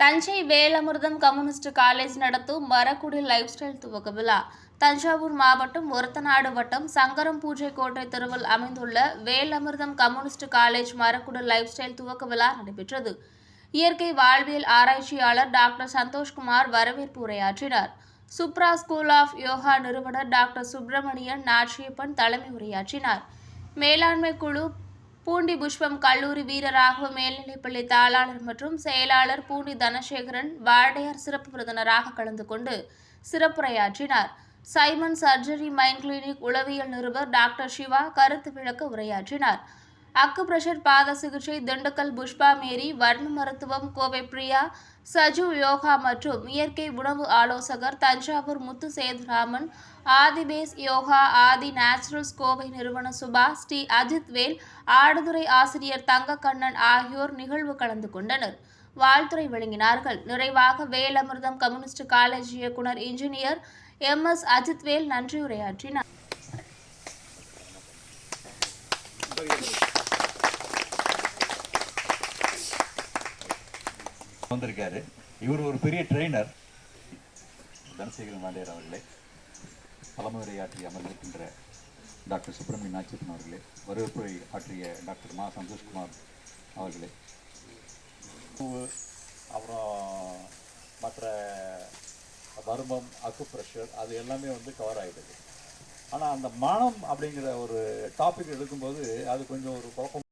Thanjai Velamirtham communist college நடத்தும் Marakkudi life style துவக்க விழா. தஞ்சாவூர் மாவட்டம் ஒருத்தநாடு வட்டம் சங்கரம் பூஜை கோட்டை தெருவில் அமைந்துள்ள Velamirtham community college Marakkudi lifestyle துவக்க விழா நடைபெற்றது. இயற்கை வாழ்வியல் ஆராய்ச்சியாளர் டாக்டர் சந்தோஷ்குமார் வரவேற்பு உரையாற்றினார். சுப்ரா ஸ்கூல் ஆஃப் யோகா நிறுவனர் டாக்டர் சுப்பிரமணியன் நாச்சியப்பன் தலைமை உரையாற்றினார். மேலாண்மை குழு பூண்டி புஷ்பம் கல்லூரி வீரராகவ மேல்நிலைப்பள்ளி தாளாளர் மற்றும் செயலாளர் பூண்டி தனசேகரன் வாடையார் சிறப்பு விருந்தினராக கலந்து கொண்டு சிறப்புரையாற்றினார். சைமன் சர்ஜரி மைண்ட் கிளினிக் உளவியல் நிறுவர் டாக்டர் சிவா கருத்து விளக்க உரையாற்றினார். அக்கு பிரஷர் பாத சிகிச்சை திண்டுக்கல் புஷ்பா மேரி வர்ண மருத்துவம் கோவை பிரியா சஜு யோகா மற்றும் இயற்கை உணவு ஆலோசகர் தஞ்சாவூர் முத்து சேதுராமன் ஆதிபேஸ் யோகா ஆதி நேச்சுரல்ஸ் கோவை நிறுவன சுபா ஸ்ரீ அஜித் வேல் ஆடுதுறை ஆசிரியர் தங்கக்கண்ணன் ஆகியோர் நிகழ்வு கலந்து கொண்டனர். வாழ்த்துரை வழங்கினார்கள். நிறைவாக வேலமிர்தம் கம்யூனிஸ்ட் காலேஜ் இயக்குனர் இன்ஜினியர் எம். எஸ். அஜித்வேல் நன்றி வந்திருக்காரு. இவர் ஒரு பெரிய ட்ரெயினர் தனசேகரன் வாண்டியர் அவர்களே பலமுறை ஆற்றி அமர்ந்திருக்கின்ற டாக்டர் சுப்பிரமணிய நாச்சிப்பன் அவர்களே வரவேற்புரை ஆற்றிய டாக்டர் மா சந்தோஷ்குமார் அவர்களே. அப்புறம் மற்ற மர்மம் அக்கு ப்ரெஷர் அது எல்லாமே வந்து கவர் ஆகிடுது ஆனால் அந்த மனம் அப்படிங்கிற ஒரு டாபிக் எடுக்கும்போது அது கொஞ்சம் ஒரு குழப்பம்